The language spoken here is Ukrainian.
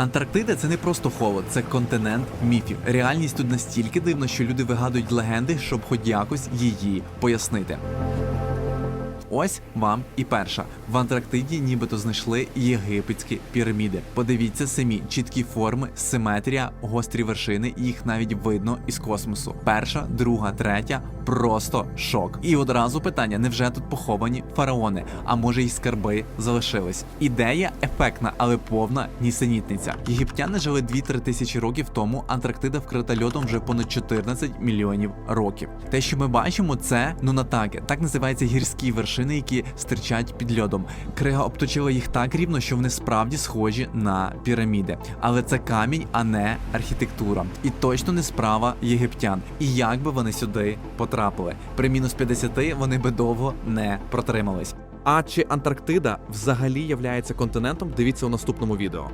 Антарктида це не просто холод, це континент міфів. Реальність тут настільки дивна, що люди вигадують легенди, щоб хоч якось її пояснити. Ось вам і перша. В Антарктиді нібито знайшли єгипетські піраміди. Подивіться самі, чіткі форми, симетрія, гострі вершини, їх навіть видно із космосу. Перша, друга, третя просто шок. І одразу питання: невже тут поховані фараони? А може й скарби залишились? Ідея ефектна, але повна нісенітниця. Єгиптяни жили 2-3 тисячі років тому. Антарктида вкрита льодом вже понад 14 мільйонів років. Те, що ми бачимо, це нунатаки. Так називаються гірські вершини, які стирчать під льодом. Крига обточила їх так рівно, що вони справді схожі на піраміди. Але це камінь, а не архітектура. І точно не справа єгиптян. І як би вони сюди потрапили? При мінус 50 вони би довго не протримались. А чи Антарктида взагалі являється континентом? Дивіться у наступному відео.